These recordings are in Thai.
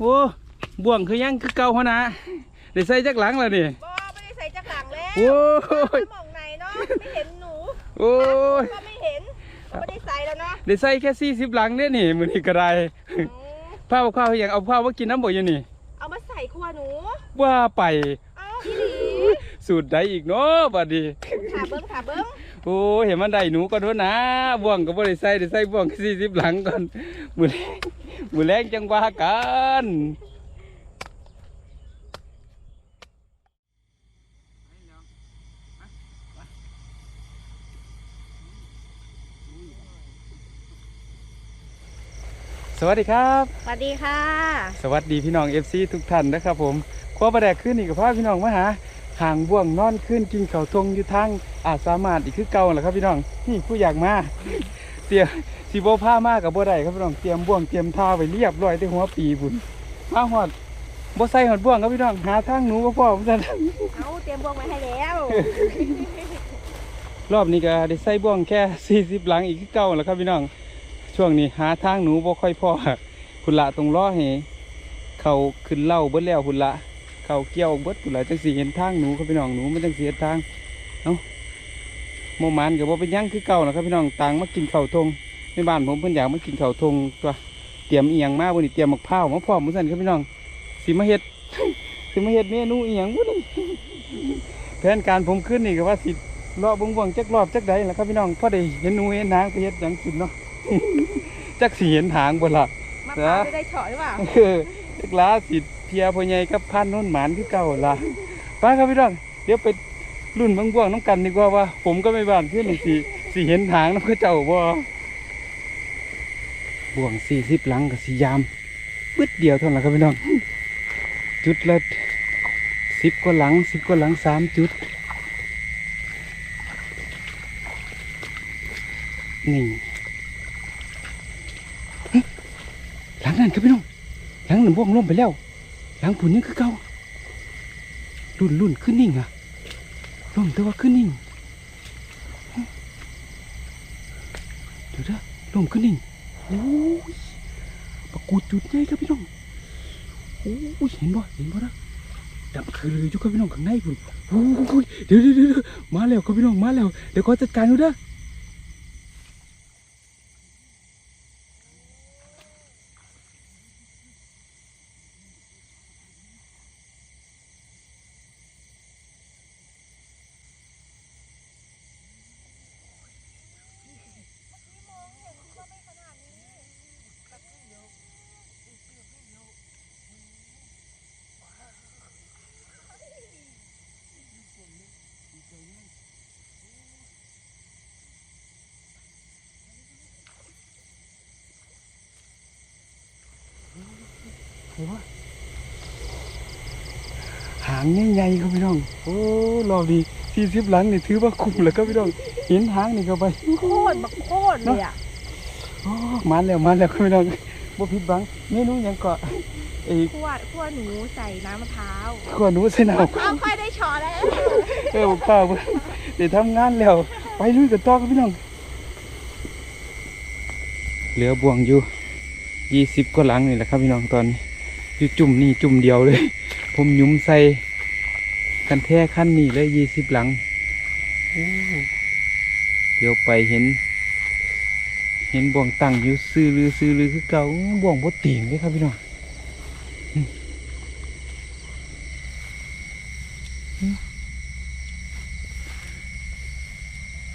โอ้บ่วงคือยังคือเก่าหัวหนะได้ใส่จักหลังแล้วนี่บอไม่ได้ใส่จักหลังแล้วโอ้ย มองไหนเนาะไม่เห็นหนูโอ้ยก็ไม่เห็นก็ไม่ได้ใส่แล้วเนาะได้ใส่แค่สี่สิบหลังเนี่ยนี่มือนี้ก็ได้อืมผ้าข้าวอย่างเอาผ้าว่ากินน้ำบ่อยังนี่ เอามาใส่ครัวหนูว่าไป เอาอีหลีสูตรใดอีกเนาะบัดนี้ ขาเบิ้งขาเบิ้ง โอ้เห็นมันได้หนูก็โดนนะบ่วงก็บ่ได้ใส่ได้ใส่บ่วงสี่สิบหลังก่อนมือแรงมือแรงจังว่ากันสวัสดีครับ สวัสดีค่ะ สวัสดีพี่น้อง FC ทุกท่านนะครับผมครัวประแดกขึ้นอีกกับพ่อพี่น้องมาหา หางบ่วงนอนขึ้นกินเขาวทงอยู่ทางอาจสามารถอีกคือเก่าแหละครับพี่น้องนี่ผู้อยากมาเตรียมสีโบผ้ามากกับบ่ได้ครับพี่น้องเตรียมบ่วงเตรียมท่าไว้เรียบร้อยที่หัวปีบุญมาหอดบ่ใส่หอดบ่วงครับพี่น้องหาทางหนูบ่พอผมจะเอาเตรียมบวงไว้ให้แล้วรอบนี้ก็ได้ใส่บ่วงแค่ 40 หลังอีกคือเก่าแหละครับพี่น้อง ช่วงนี้หาทางหนูบ่ค่อยพอคุณละตรงล้อให้เขาขึ้นเล่าเบิดแล้วคุณละ เขาเกี่ยวเบิดคุณละจังสีเห็นทางหนูครับพี่น้องหนูมันจังสีเห็นทางเอ้าโมหมันกับว่าเป็นหยังคือเก่านะครับพี่น้องต่างมากินข้าวทงในบ้านผมเพิ่นอยากมากินข้าวทงตัวเตรียมอีหยังมาวันนี้เตรียมมะพร้าวมาพร้อมมื้อสั่นครับพี่น้องสิมาเฮ็ดสิมาเฮ็ดเมนูอีหยังบุนี่แผนการผมขึ้นนี่ก็ว่าสิรอบวงๆจักรอบจักใดแหละครับพี่น้องพอได้เห็นหนูเห็นนางไปเฮ็ดหยังกินเนาะจักสิเห็นหางบ่ล่ะมะพร้าวจะได้เฉาะหรือเปล่าเออจักลาสิ เพียพ่อใหญ่กับพันโน้นหมานคือเก่าล่ะไปครับพี่น้องเดี๋ยวไปรุ่นบางบ่วงน้องกันดีกว่าว่า ผมก็ไม่บ้านขึ้นนี่สิสิเห็นหางน้ำเขาเจ้าบ่บ่วงสี่สิบหลังกับสี่ยามบึดเดียวเท่านั้นครับพี่น้อง จุดละสิบกว่าหลังสิบกว่าหลังสามจุดนี่หลังนั้นครับพี่น้องหลังหนั้นบ่วงล่มไปแล้ว หลังผุนยังคือเก่ารุ่นรุ่นขึ้นนิ่งอะล่มแต่ว่าขึ้นนิ่งเดี๋ยวเด้อล่มขึ้นนิ่งโอ้ยปะกูดจุดใหญ่ครับพี่น้องโอ้ยเห็นบ่เห็นบ่นะดับคือยอยู่ครับพี่น้องข้างในพุ่นโอ้ยเดี๋ยวเดี๋ยวเดี๋ยวมาแล้วครับพี่น้องมาแล้วเดี๋ยวขอจัดการดูเด้อ ห็นปะหางใหญ่ๆครับพี่น้อง โอ้รอบดีสี่สิบหลังนี่ถือว่าคุ้มแล้วครับพี่น้อง เห็นหางนี่เข้าไป โคตรบักโคตรเลยอะโอ้มาแล้วมาแล้วครับพี่น้องบ่ผิดหวังเมนูหยังก็ไอ้คั่วคั่วหนูใส่น้ำมะพร้าวขวหนูใส่หนาวเอาค่อยได้เฉาะแล้ว เออบอกป้าเพิ่นเดี๋ยวทำงานแล้ว ไปลุยกันต่อครับพี่น้อง เหลือบ่วงอยู่ยี่สิบกว่าหลังนี่แหละครับพี่น้องตอนนี้ อยู่จุ่มนี่จุ่มเดียวเลย ผมหยุ้มใส่กันแท้ขั้นนี้เลยยี่สิบหลังโอ้เดี๋ยวไปเห็น เห็นบ่วงตั้งอยู่ซื้อลือซื้อลือคือเก่าบ่วงบดตีงเลยครับพี่น้องอืมอืม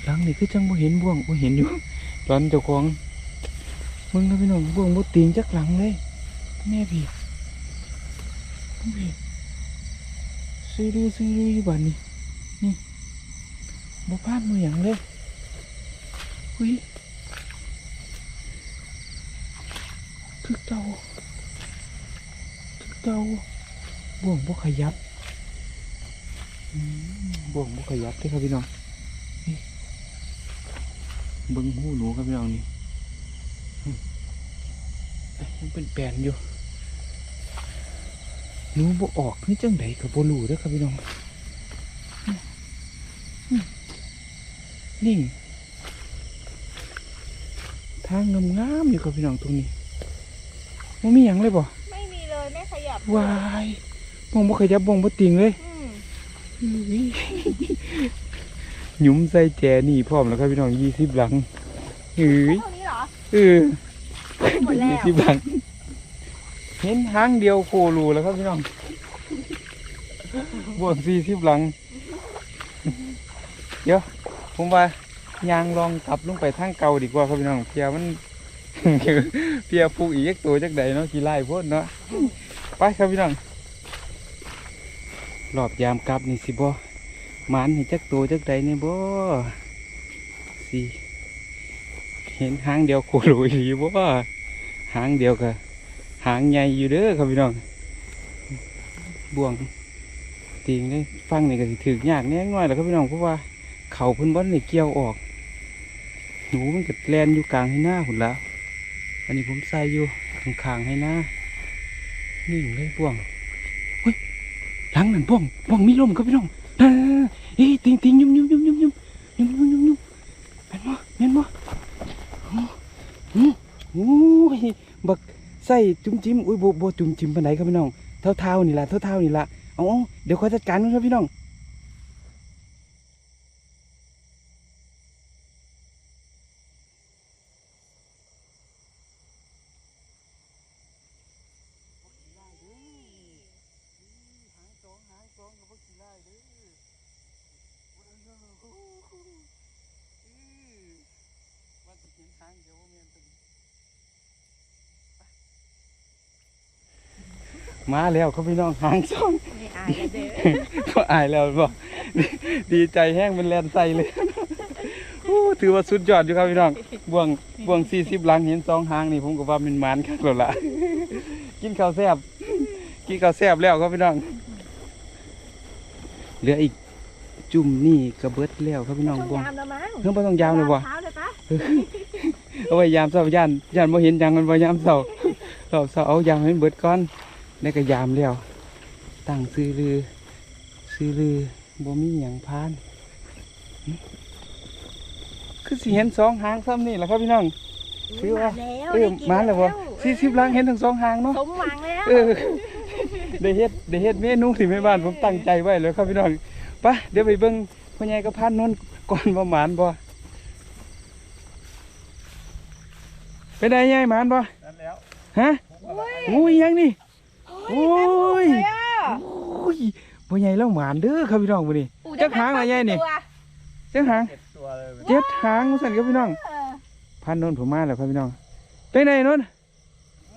หลังนี่คือจังบ่เห็นบ่วงบ่เห็นอยู่ตอนเจ้าของมึงนะพี่น้องบ่วงบดตีงจักหลังเลยแม่พี่พี่ ซื้อลือซื้อลือยู่บ้านนี่นี่บ่พลาดมือหยังเลยอุ้ยคือเก่าคือเก่าบ่วงบ่ขยับบ่วงบ่ขยับเด้ครับพี่น้องนี่เบิ่งหูหนูครับพี่น้องนี่อืมยยังเป็นแปลนอยู่ หนูบ่ออกนี่จังไดก็บ่รู้เด้อครับพี่น้องอืมอืมนี่ ทางงามๆอยู่ครับพี่น้องตรงนี้มันมีหยังเลยบ่ไม่มีเลยแม่ยับวายมองบ่ขยับมองบ่ติงเลยอืมหยุ้มใส่แจนี่พร้อมแล้วครับพี่น้องยี่สิบหลังเฮ้ยเท่านี้เหรอเออหมดแล้วยี่สิบหลัง เห็นหางเดียวโครูแล้วครับพี่น้อง บวกสี่สิบหลัง เดี๋ยว ผมว่ายางลองกลับลงไปทางเก่าดีกว่าครับพี่น้องเพียมันเพียฟูอีกตัวจักใดเนาะกี่ไล่พ่นเนาะไปครับพี่น้องรอบยามกลับนี่สิบ่หมันให้จักตัวจักใดเนี่บ่สิเห็นหางเดียวโคโลอีหลีบ่หางเดียวกะ หางใหญ่อยู่เด้อครับพี่น้องบ่วงติงเลยฟังนี่ก็ถึกยากแน่น้อยแหล้วครับพี่น้องเพราะว่าเขาเพิ่นบ่ได้เกี่ยวออกหนูมันก็แลนอยู่กลางให้หน้าหุ่นละอันนี้ผมใส่อยู่ข้างๆให้หน้านิ่เลยบ่วงเฮ้ยหลังนั่นบ่วงบ่วงมีลมครับพี่น้องนั่นเฮ้ยติงติงยุ่มยุ่มยุ่มยุ่มยุ่มยุ่มยุ่มยุ่มยุ่มแม่นบ่แม่นบ่โอ้โหโอ้ยบัก ใส่จุ่มจิ้มอุ้ยบ่บ่จุ่มจิ้มปานไหนครับพี่น้องเท่าเท่านี่ละเท่าเท่านี่ละเอาเอเดี๋ยวคอยจัดการมันครับพี่น้องหางสองหางสองกับพวกขี้ไล่เด้อมันจะกินหางเดี๋ยวว่าเมียนตัวนี้ มาแล้วครับพี่น้องหางสองไม่อายกันเด้อก็อายแล้วบอกดีดีใจแห้งเป็นแลนใส่เลยโอ้ถือว่าสุดยอดอยู่ครับพี่น้องบ่วงบ่วงสี่สิบลังเห็นสองหางนี่ผมก็ว่าเป็นหมันครับแล้วล่ะกินข้าวแซ่บกินข้าวแซ่บแล้วครับพี่น้องเหลืออีกจุ่มนี่กระเบิดแล้วครับพี่น้องต้องบ่วงยามแล้วมั้งเพิ่งบ่ต้องยาวเลยบ่เท้าเลยปะเอาไว้ยามเช้ายานยานบ่เห็นหยังมันบ่ยามเช้าเราเช้าเอายามให้เบิดก่อน แล้วก็ยามแล้วตั้งซื้อลือ ซื้อลือบ่มีหยังพานหึคือสิเห็นสองหางซ้ำนี่แหละครับพี่น้องถือว่ามแล้วเออได้กินมาแล้วบ่วสี่สิบลังเห็นทั้งสองหางเนาะสมหวังแล้วเออได้เฮ็ดได้เฮ็ดเมนูที่แม่บ้านผมตั้งใจไว้แล้วครับพี่น้องไปะเดี๋ยวไปเบิ่งพ่อใหญ่กับพานนนท์ก่อนว่าหมานบ่เป็นไงยายหมานบ่นั่นแล้วฮะโอ้ยงูอีหยังนี่ โอ้ยเต็มหมดเลยอะโอ้ยพ่อใหญ่เล่าหมานเด้อครับพี่น้องมื้อนี้ปู่จักหางอะไรยายนี่ตัวจังหางเจ็ดตัวเลยเจ็ดหางสั่นครับพี่น้องเออพานนนท์ผมมาแล้วครับพี่น้องเป็นไงนนท์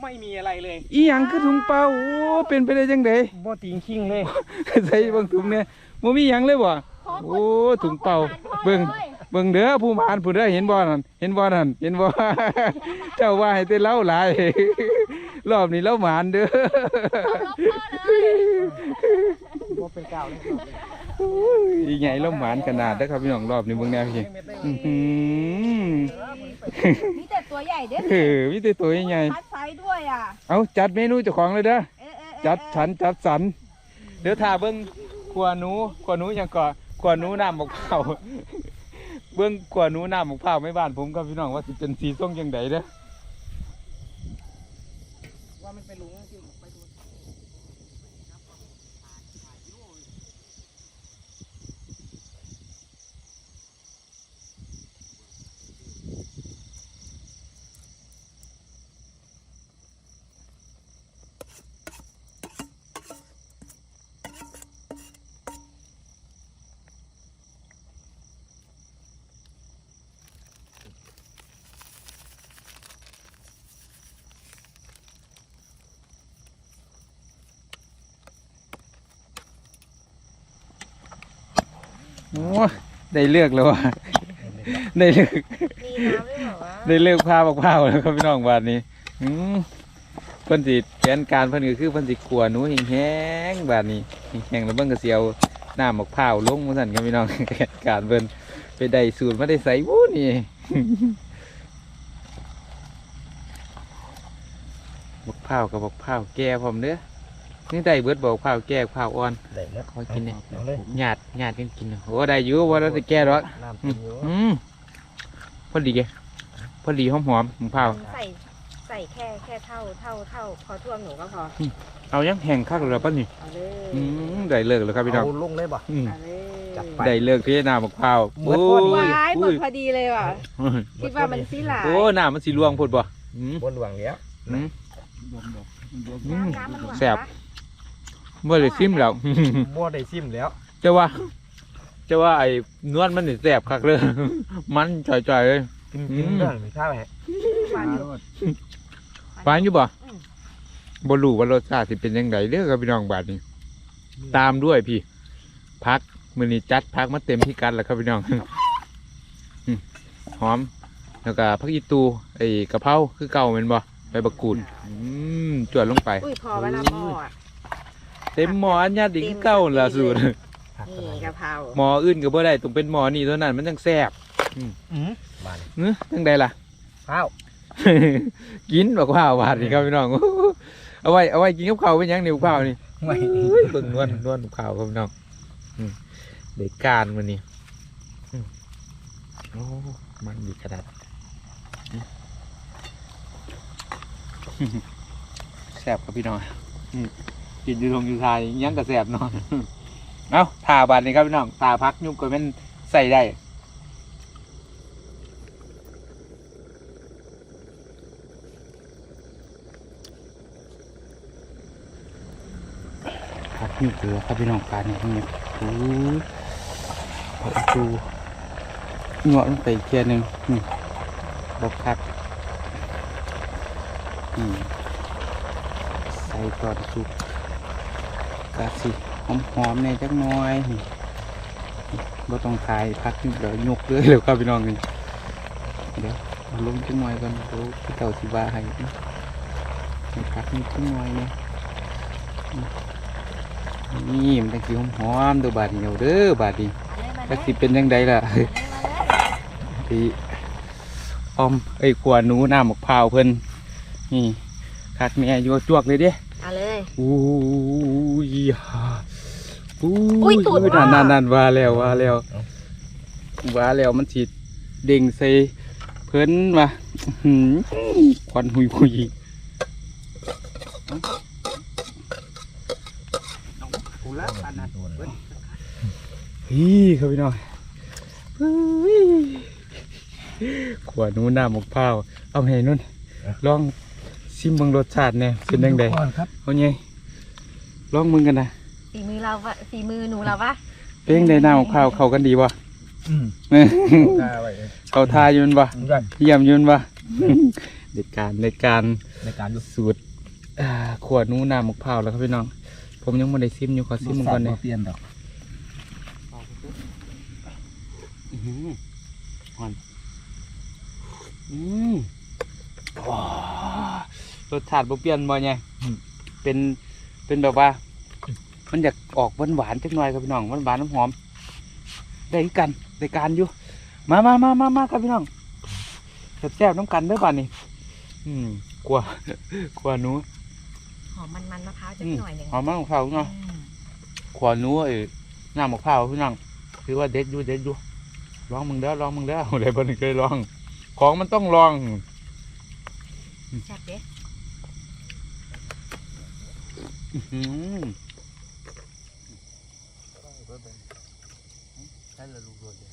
ไม่มีอะไรเลย อีหยังคือถุงเปล่าโอ้เป็นไปได้จังไดบ่ติงคิงเลยใส่เบิ่งถุงเนี่ยบ่มีหยังเลยบ่ขอโอ้คนถุงเปล่าขอคนเบิ่งหานพ่อเบิ่งเด้อผู้หมานผู้เด้อเห็นบ่นั่นเห็นบ่นั่นเห็นบ่เจ้าว่าให้แต่เล่าหลาย รอบนี้เล่าหมานเด้อเลยขอล็อกพ่อเลยบ่เป็นกาวเลยอีไงเล่าหมานขนาดเด้อครับพี่น้องรอบนี้เบิ่งแนวพี่มีแต่ตัวใหญ่เด้อเออมีแต่ตัวใหญ่คัดไซด้วยอะเอาจัดเมนูเจ้าของเลยเด้อจัดฉันจัดสรรเดี๋ยวถ้าเบิ่งขวหนูขวหนูยังก่อขวหนูน้ำมะพร้าเบิ่งขวหนูน้ำมะพร้าไม่บ้านผมครับพี่น้องว่าสิเป็นสีส้มจังไดเด้อ ว่ามันเป็นหลุมจริงไปดู โอ้ได้เลือกแล้วว่ะได้เลือก มีน้ำด้วยเหรอวะได้เลือกผ้าบักผ้าวแล้วครับพี่น้องบาดนี้อืมเพิ่นสิแผนการเพิ่นก็คือเพิ่นสิขัวหนูแห้งๆบาดนี้แห้งๆแล้วเบิ่งก็สิเอาน้ำบักพร้าวลงมาสั่นครับพี่น้อง แผนการเพิ่นไปได้สูตรมาได้ใส่วู้นี่ บักพร้าวกับบักพร้าวแก่พร้อมเด้อ นี่ได้เบิดบ่บักพร้าวแก่บักพร้าวอ่อนได้แล้วขอกินเนี่ยเอาเลยหยาดหยาดกันกินโอ้ได้อยู่ว่าเราจะแก่หรอกน้ำอืติมงอยู่อืมพอดีแกพอดีหอมหอมของเผาใส่ใส่ส่แค่แค่เท่าเท่าเท่าพอท่วมหนูก็พอเอายังแห้งคักเลยป่ะนี่เอาเลยอืมได้เลิกแล้วครับพี่น้องเอาลงเลยบ่อืมเอาเลยจัดไปได้เลิกที่น้ำมะพร้าวเหมือนพอดีว้ายหมอุ้ดยพอดีเลยว่ะคิดว่ามันสิหลายโอ้น้ำมันสีลวงพูดบ่อืมบนหลวงแล้วอืมน้ำน้ำมันหวานแซ่บ บ่ได้ซิมแล้ว บ่ได้ซิมแล้วจะว่าจะว่าไอ้นวลมันนี่แสบคักเลย มันจ่อยๆเลย กินอืกินมเรื่องไม่ใช่ไหมหวานอยู่ หวานอยู่บ่อืม บ่รู้ว่ารสชาติสิเป็นยังไงเด้อครับพี่น้องบาดนี้ ตามด้วยพี่ พักมื้อนี้จัดพักมาเต็มที่กันแล้วครับพี่น้องอืมหอม แล้วก็ผักอีตูไอ้กะเพราคือเก่าแม่นบ่ใบบักกูดอืมจวดลงไป อุ้ยพอเวลาหม้ออะ เต็มหม้ออันญาติคือเก่าล่ะสูตรผักนี่กะเพราหม้ออื่นก็บ่ได้ต้องเป็นหม้อนี่เท่านั้นมันจังแซ่บอืมบานเนื้อจังใดล่ะข้าวกินบอกว่าหวานนี่ครับพี่น้องเอาไว้เอาไว้กินกับข้าวเป็นหยังนี่กับข้าวนี่ไม่เฮ้ยเบิ่งนวลนวลกับข้าวครับพี่น้องอืมเด็กการมันนี่อืมโอ้มันดีกระดาษอืมแสบครับพี่น้องอืม กินอยู่ตรงอยู่ทายยังกับแสบนอนเอาทาบานนี่ครับพี่น้องทาพักยุบก็เป็นใส่ได้ครับนี่เกลือครับพี่น้องปลาเนี่ยนี่โอ้ยเอาดูเงาะลงไปอีกเทียหนึงนี่บกครับอืมใส่ก่อนสุก กะสิหอมหอมๆเนี่ยจักน้อยบ่ต้องทายพักเดี๋ยวยกเลยเลยครับพี่น้องนี่เดี๋ยวเอาลงจักน่อยก่อนเดี๋ยวพี่เต่าสิว่าให้ให้พักนี่จักน่อยเนี่ยนี่มันตะกี้หอมๆเด้อบาดนี้เอาเด้อบาดนี้มาเลยจักสิเป็นยังไงล่ะที่อมไอ้ยขวาหนูหน้ำมะพร้าวเพิ่นนี่คักแม่อยู่จวกเลยเด้ เลยอู้ยฮ่าอู้อุ้ยตูดนั่นว่ะนั่นนั่นว่าแล้วว่าแล้วว่าแล้วมันสิเด้งใส่เพิ่นว่าอื้อหือควันหุยหุยกูละปานนั้นพี่ครับพี่น้องเฮ้ยขวาหนูน้ำมะพร้าวเอาให้นุ่นลอง ชิมเบิ่งรสชาติเนี่ยเป็นยังไงก่อนครับเอาไงลองมึงกันนะฝีมือเราวะฝีมือหนูเราวะเป็นยังไงน้ำมะพร้าวเข้ากันดีบ่อืมกล้าไว้เลยเข้าทาอยู่แม่นบ่ได้เยี่ยมอยืนบ่เด็ดการเด็ดการในการดูสูตรอ่าขวดนู้น้ำมะพร้าวแล้วครับพี่น้อง ผมยังไม่ได้ซิมอยู่ขอซิมมึงก่อนเลยเปลี่ยนดอกอื้อหือหอนอืมว้า รสชาติบ่เปลี่ยนบ่ไงเป็นเป็นแบบว่า มันอยากออกหวานหวานๆจักหน่อยครับพี่น้องหวานหวานน้ำหอม ได้คือกันได้การอยู่ มามามามามาครับพี่น้องแซ่บๆน้ำกันเด้อบ้านนี้อืมกลัวกลัวหนูหอมมันมันๆมะพร้าวจักหน่อยหนึ่งหอมมากของเขาเนาะอืมขวานัวไอ้น้ำมะพร้าวพี่น้องคือว่าเด็ดอยู่เด็ดอยู่ลองมึงเด้อลองมึงเด้ออะไรบ้างเคยลอง ของมันต้องลองแซ่บเด้อื้อหือ ใช่ละลูกโดดเลย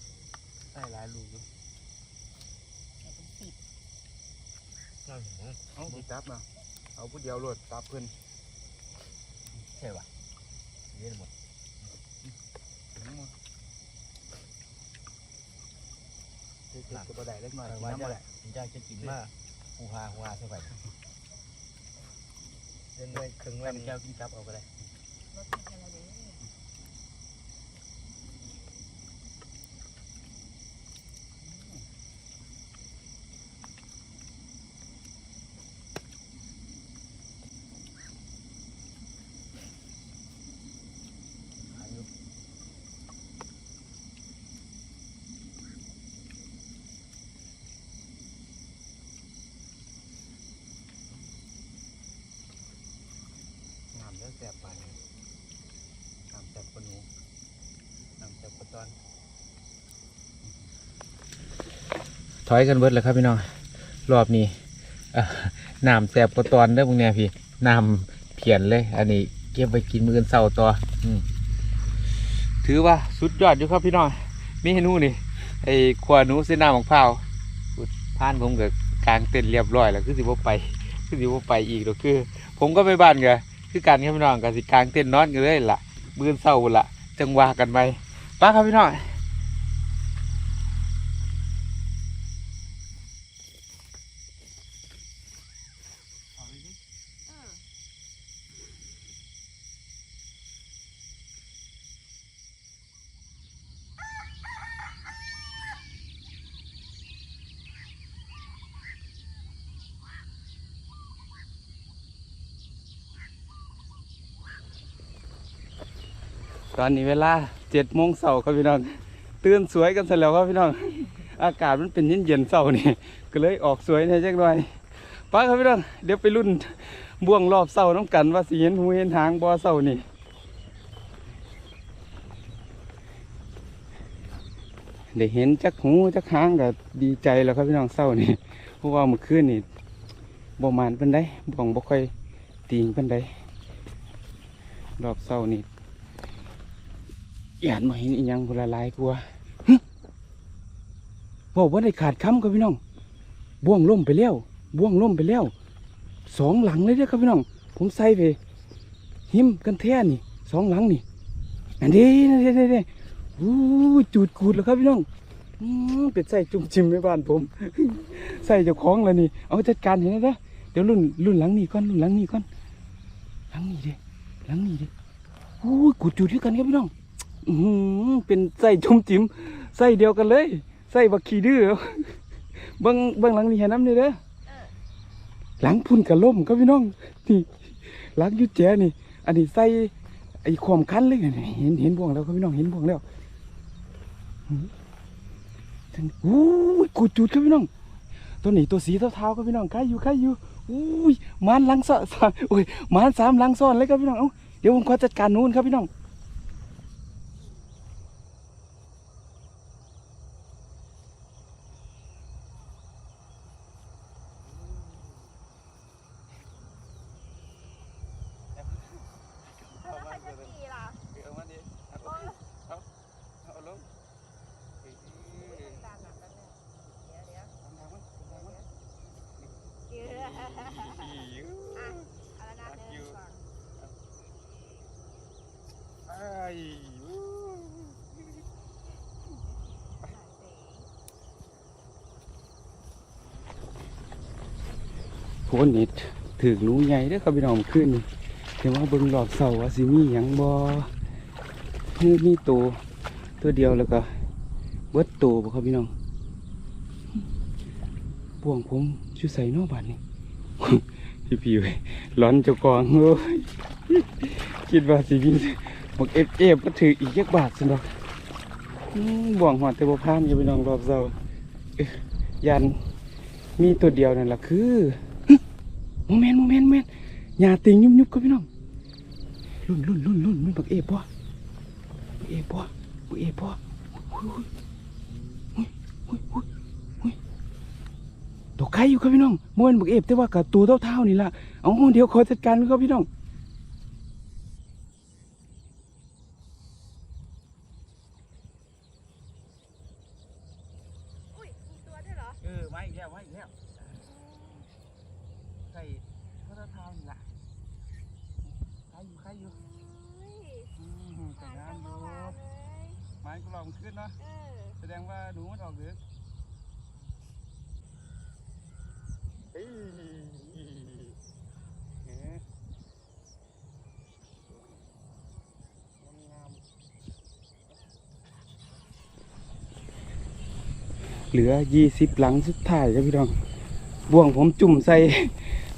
ใช่หลายลูกอยู่เอาไปจับมาเอาผู้เดียวโหลดจับเพื่อนใช่ป่ะเรียนหมดเด็กๆก็บ่ได้เล็กน้อยน้ำจะบ่ได้จะจะกินมากหูฮาหูฮาใช่ไหม เล่นด้วยถึงแม่เล่นแก้วกินจับเอาก็ได้รสชาติอะไรเด้น้ำเลือแสบไปน้ำแสบกว่าหนูน้ำแสบกว่าต อนถอยกันเบิดแล้วครับพี่น้องรอบนี้น้ำแสบกว่าตอนเด้อพวกเนี้ยพี่น้ำเพียนเลย อันนี้เก็บไปกินมืออนเสาต่อถือว่าสุดยอดอยู่ครับพี่น้องเมนูนี่ไอ้ขวานูเส้นน้ำมะพร้าวผ่านผมกับกลางเต็นเรียบร้อยแล้วคือสิบ่ไปคือสิบ่ไปอีกดอกคือ ผมก็ไปบ้านกันคือการครับพี่น้องกับสิกลางเต็นนอนกันเลยล่ะมือนเสาร์พุ่นล่ะจังว่ากันไปไป้าครับพี่น้องตอนนี้เวลา เจ็ดโมงเสาร์ครับพี่น้องตื่นสวยกันเสร็จแล้วครับพี่น้อง อากาศมันเป็นเย็นเย็นๆเสานี่ก็เลยออกสวยในจักหน่อยไป้าครับพี่น้องเดี๋ยวไปรุ่นบ่วงรอบเสาน้ำกันว่าสิเห็นหูเห็นหางบ่เสานี่ได้เห็นจักหูจักหางก็ดีใจแล้วครับพี่น้องเสานี่เพราะว่าเมื่อคืนนี่บ่มานเป็นไดบ่วงบ่ค่อยตีงเป็นไดรอบเสานี่ อยานมาเห็นอีหยังพละลายกลัวบอกว่าได้ขาดคำครับพี่น้อง บ่วงล่มไปแล้ว บ่วงล่มไปแล้ว สองหลังเลยเด้อครับพี่น้อง ผมใส่ไป หิมกันแท่นี่ สองหลังนี่อันนี้นี่นี่นี่นี่อู้จูดกูดแล้วครับพี่น้องอืมเป็นใส่จุ่มจิ้มในบ้านผม ใส่เจ้าของแล้วนี่ เอาจัดการเห็นไหมเดี๋ยวรุ่นรุ่นหลังนี่ก่อนรุ่นหลังนี่ก่อน หลังนี่เด้หลังนี่เด้อู้กูดจูดด้วยกันครับพี่น้อง เป็นไส้จุ่มจิ้มไส้เดียวกันเลยไส้บักขี้ดื้อเบิ้งเบิ้งหลังนี่เห็นน้ำนี่เด้อหลังพุ่นกระล่มครับพี่น้องนี่หลังยุดแจนี่ อันนี้ใส่ไอ้ความคันเลยเห็นเห็นบ่วงแล้วครับพี่น้องเห็นบ่วงแล้วอู้ยกูจุดครับพี่น้อง ตัวนี้ตัวสีเท้าๆครับพี่น้องใครอยู่ใครอยู่อู้ยมานหลังซ้อนโอ้ยมานสามหลังซ้อนเลยครับพี่น้องเอ้าเดี๋ยวผมขอจัดการนู้นครับพี่น้อง แล้วใครจะขี่ล่ะ เอามาดิเอาเอาเอาลงเอ้ย ตามหนักกันเนี่ยเดี๋ยวเดี๋ยว ทำทางมันทำทางมัน เดี๋ยวอะ อิ๋ว เอาละนะหนึ่งสอง อ้ายอู้ โพนนิดถือหนูใหญ่เด้อครับพี่น้องขึ้นนี่แต่ว่าเบิ่งรอบเสาว่าสิมีหยังบ่นี่มีตัวตัวเดียวแล้วก็เบิดตัวบ่ครับพี่น้องบ่วงผมอยู่ใส่นอกบ้านนี่พี่พี่เว้ยร้อนจ้ากองเอ้ยคิดว่าสิมีบักเอฟเอฟก็ถืออีกยักบาทสิดอกอืมบ่วงหอดแต่บ่พานอยู่พี่น้องรอบเสาอยันมีตัวเดียวนั่นแหละคือ มเมนต์โมเมนต์โมเมนต์หญ้าติงยุบยุบครับพี่น้องลุ่นลุ่นลุ่นลุ่นมันบักเอฟบ่บักเอฟบ่บักเอฟบ่หุ้ยหุ้ยหุ้ยหุ้ยหุ้ยตัวใครอยู่ครับพี่น้องโมเมนต์บักเอฟแต่ว่ากับตัวเท่าๆนี่ละเอาเดี๋ยวขอจัดการครับพี่น้อง อุ้ยมีตัวด้วยเหรอ เออมาอีกแล้วมาอีกแล้วใส่เท่าเท่านี่ล่ะใครอยู่ใครอยู่ เฮ้ย อืมแต่ ผ่าน งา กัน นอ เมื่ ยู่ อวานเลย ไม้กูลองขึ้นเนาะเออแสดงว่าหนูมันออกเดือเฮ้ยเอ๊ะงามๆเหลือยี่สิบหลังสุดท้ายครับพี่น้อง บ่วงผมจุ่มใส่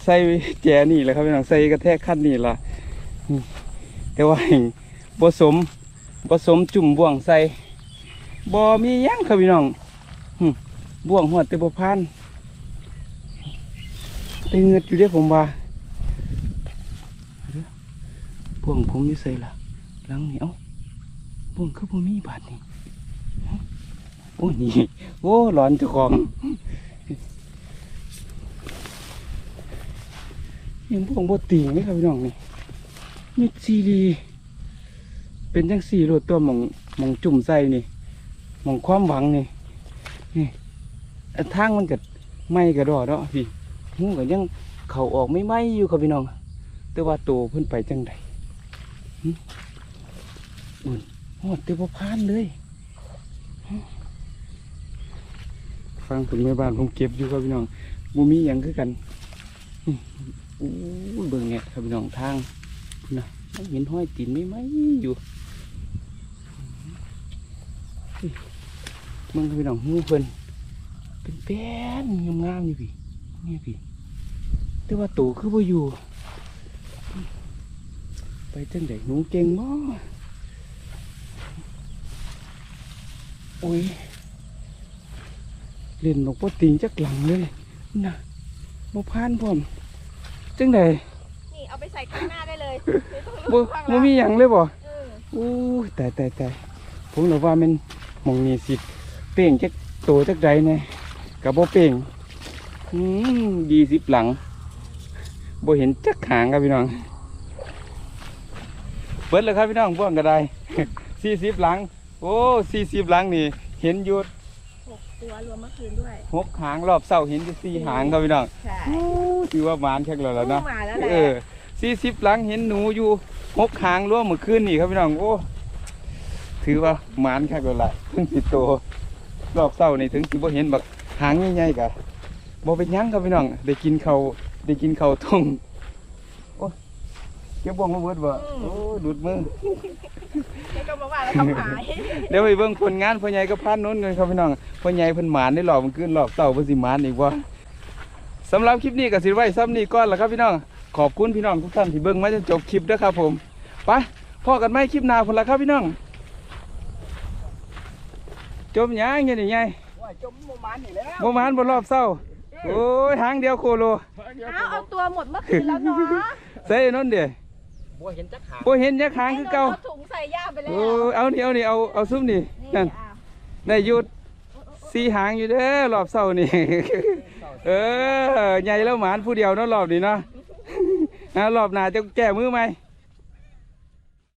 ใส่แจนี่แหละครับพี่น้อง ใส่กระแทกขั้นนี่ละนี่แต่ว่าแห่งผสม ผสมจุ่มบ่วงใส่บ่ มีหยังครับพี่น้องบ่วงหัวแต่บ่พานแต่เงือดอยู่เด้อผมว่าเด้อบ่วงผมอยู่ใส่ละหลังนี่เอาบ่วงคือบ่มีบาดนี่โอ้นี่โอ้ร้อนเจ้าของยังพวกบติงเลยครับพี่น้องนี่มิดซีดี เป็นจังสี่รถตัวหมองหมองจุ่มใส่นี่หมองความหวังนี่นี่ทางมันกัดไม่กระดอเนาะพี่หูก็ยังเขาออกไม่ไหมอยู่ครับพี่น้อง แต่ว่าโตเพิ่นไปจังใดอุ่นหอดเตบพานเลย ฟังถึงแม่บ้านผมเก็บอยู่ครับพี่น้องบูมีหยังคือกันอู้เบิ่งเนี่ยครับพี่น้องทางนะเห็นห้อยตีนไม่ไหมอยู่ มึงครับพี่น้องหูเพิ่นเป็นแป้นงามๆอยู่พี่นี่พี่แต่ว่าโตคือบ่อยู่ ไปจังไดหนูเก่งบ่โอ้ยเล่นนกปติงจักหลังเลยน่ะบ่พานพร้อมจังไดนี่เอาไปใส่ข้างหน้าได้เลยไม่ต้องบ่ลุ้นข้างหบ่ลังมีหยังเลยบ่เอออู้ยตายตายตายผมเลยว่ามัน มองนี้สิเป่งจักโตจักใดแน่ก็บ่เป่งอืมดีสิบหลังบ่เห็นจักหางครับพี่น้องเบิดแล้วครับพี่น้องพวกก็ได้สี่สิบหลัง โอ้สี่สิบหลังนี่ เห็นอยู่หกตัวรวมเมื่อคืนด้วยหกหางรอบเสาเห็นอยู่สี่หางครับพี่น้องใช่โอ้ถือว่าหมานแค่แล้วล่ะเนาะมาแล้วแหละเออสี่สิบหลังเห็นหนูอยู่หกหางร่วมเมื่อคืนนี่ครับพี่น้องโอ้ ถือว่าหมานแค่แล้วล่ะถึงสิโตรอบเสานี่ถึงสิบ่เห็นบักหางใหญ่ๆกะบ่เป็นหยังครับพี่น้อง ได้กินเขาวได้กินเขาวทงโอ้เก็บบ่วงมาเบิดบ่โอ้ดูดมือ แล้วก็มาว่าแล้วก็หายเดี๋ยวไปเบิ่งผลงานพ่อใหญ่กับพานนู้นกันครับพี่น้องพ่อใหญ่เพิ่นหมานได้หลอกมันขึ้นหลอกเต่าเพิ่นสิหมานอีกว่าสำหรับคลิปนี้ก็สิไว้ซ้ำนี้ก่อนละครับพี่น้องขอบคุณพี่น้องทุกท่านที่เบิ่งมาจนจบคลิปเด้อครับผมไปพอกันไหมคลิปหน้าพุ่นละครับพี่น้อง จมหยังเงี้ยนี่ไงว่าจมโมมันนี่แล้วบ่หมานบ่รอบเศร้า โอ้ยทางเดียวโคโลเอาเอาตัวหมดเมื่อคืนแล้วเนาะใส่นั่นเด้บัวเห็นจักหางบ่เห็นยักหางคือเก่าเอาถุงใส่ย่าไปแล้วโอ้ยเอานี่เอานี่เอาเอาซุ่มนี่นี่นั่นอะได้หยุดสีหางอยู่เด้อรอบเศร้านี่ เออใหญ่แล้วหมานผู้เดียวเนาะรอบนี้เนาะอ่ารอบหน้าจะแก้มือไหมจ